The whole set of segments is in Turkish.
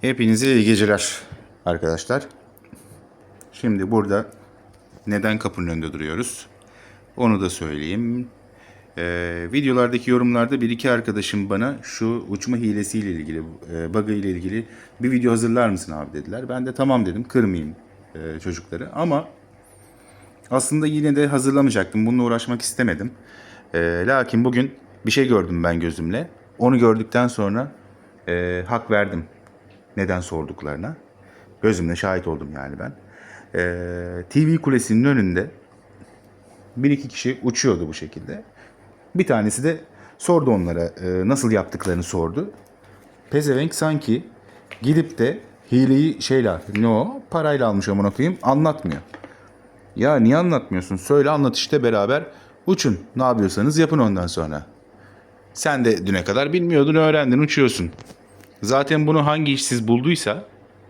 Hepinize iyi geceler arkadaşlar. Şimdi burada neden kapının önünde duruyoruz? Onu da söyleyeyim. Ee, videolardaki yorumlarda bir iki arkadaşım bana şu uçma hilesiyle ilgili, e, bug'ı ile ilgili bir video hazırlar mısın abi dediler. Ben de tamam dedim, kırmayayım e, çocukları. Ama aslında yine de hazırlamayacaktım. Bununla uğraşmak istemedim. Ee, lakin bugün bir şey gördüm ben gözümle. Onu gördükten sonra e, hak verdim neden sorduklarına. Gözümle şahit oldum yani ben. Ee, TV kulesinin önünde bir iki kişi uçuyordu bu şekilde. Bir tanesi de sordu onlara e, nasıl yaptıklarını sordu. Pezevenk sanki gidip de hileyi şeyler ne o parayla almış amına koyayım anlatmıyor. Ya niye anlatmıyorsun? Söyle anlat işte beraber uçun. Ne yapıyorsanız yapın ondan sonra. Sen de düne kadar bilmiyordun öğrendin uçuyorsun. Zaten bunu hangi işsiz bulduysa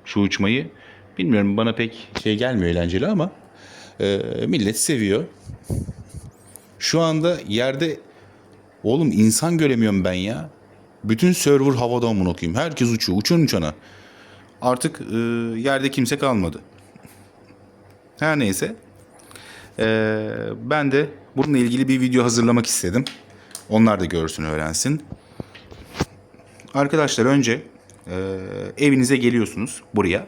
şu uçmayı bilmiyorum bana pek şey gelmiyor eğlenceli ama e, millet seviyor. Şu anda yerde oğlum insan göremiyorum ben ya. Bütün server havada amına koyayım. Herkes uçuyor. Uçan uçana. Artık e, yerde kimse kalmadı. Her neyse. E, ben de bununla ilgili bir video hazırlamak istedim. Onlar da görsün, öğrensin. Arkadaşlar önce e, evinize geliyorsunuz buraya.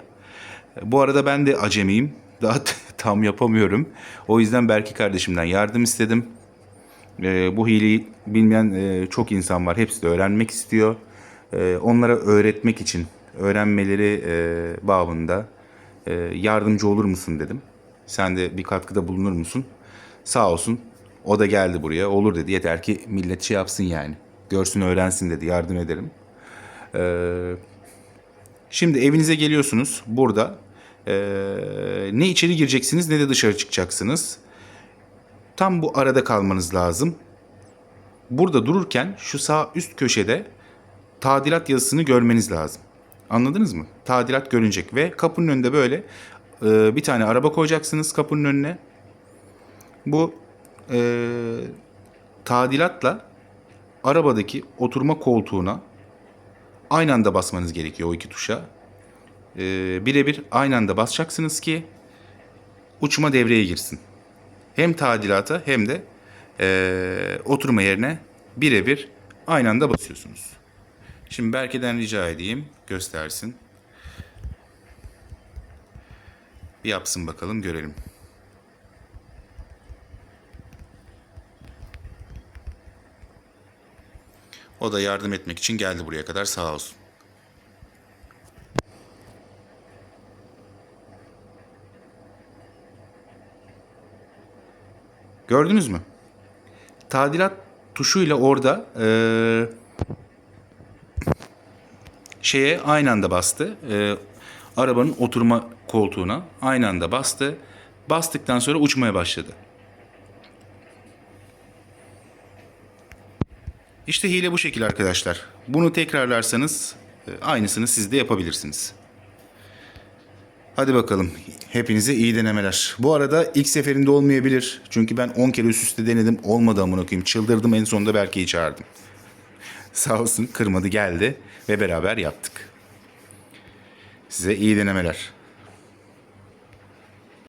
Bu arada ben de acemiyim. Daha tam yapamıyorum. O yüzden Berki kardeşimden yardım istedim. E, bu hileyi bilmeyen e, çok insan var. Hepsi de öğrenmek istiyor. E, onlara öğretmek için öğrenmeleri e, babında e, yardımcı olur musun dedim. Sen de bir katkıda bulunur musun? Sağ olsun. O da geldi buraya. Olur dedi. Yeter ki millet şey yapsın yani. Görsün öğrensin dedi. Yardım ederim. Ee, şimdi evinize geliyorsunuz. Burada ee, ne içeri gireceksiniz ne de dışarı çıkacaksınız. Tam bu arada kalmanız lazım. Burada dururken şu sağ üst köşede tadilat yazısını görmeniz lazım. Anladınız mı? Tadilat görünecek ve kapının önünde böyle e, bir tane araba koyacaksınız kapının önüne. Bu e, tadilatla arabadaki oturma koltuğuna aynı anda basmanız gerekiyor o iki tuşa. E, Birebir aynı anda basacaksınız ki uçma devreye girsin. Hem tadilata hem de e, oturma yerine birebir aynı anda basıyorsunuz. Şimdi Berke'den rica edeyim göstersin. Bir yapsın bakalım görelim. O da yardım etmek için geldi buraya kadar sağ olsun. Gördünüz mü? Tadilat tuşuyla orada eee, şeye aynı anda bastı. Eee, arabanın oturma koltuğuna aynı anda bastı. Bastıktan sonra uçmaya başladı. İşte hile bu şekil arkadaşlar. Bunu tekrarlarsanız e, aynısını siz de yapabilirsiniz. Hadi bakalım. Hepinize iyi denemeler. Bu arada ilk seferinde olmayabilir. Çünkü ben 10 kere üst üste denedim. Olmadı amına koyayım. Çıldırdım en sonunda Berke'yi çağırdım. Sağ olsun kırmadı geldi ve beraber yaptık. Size iyi denemeler.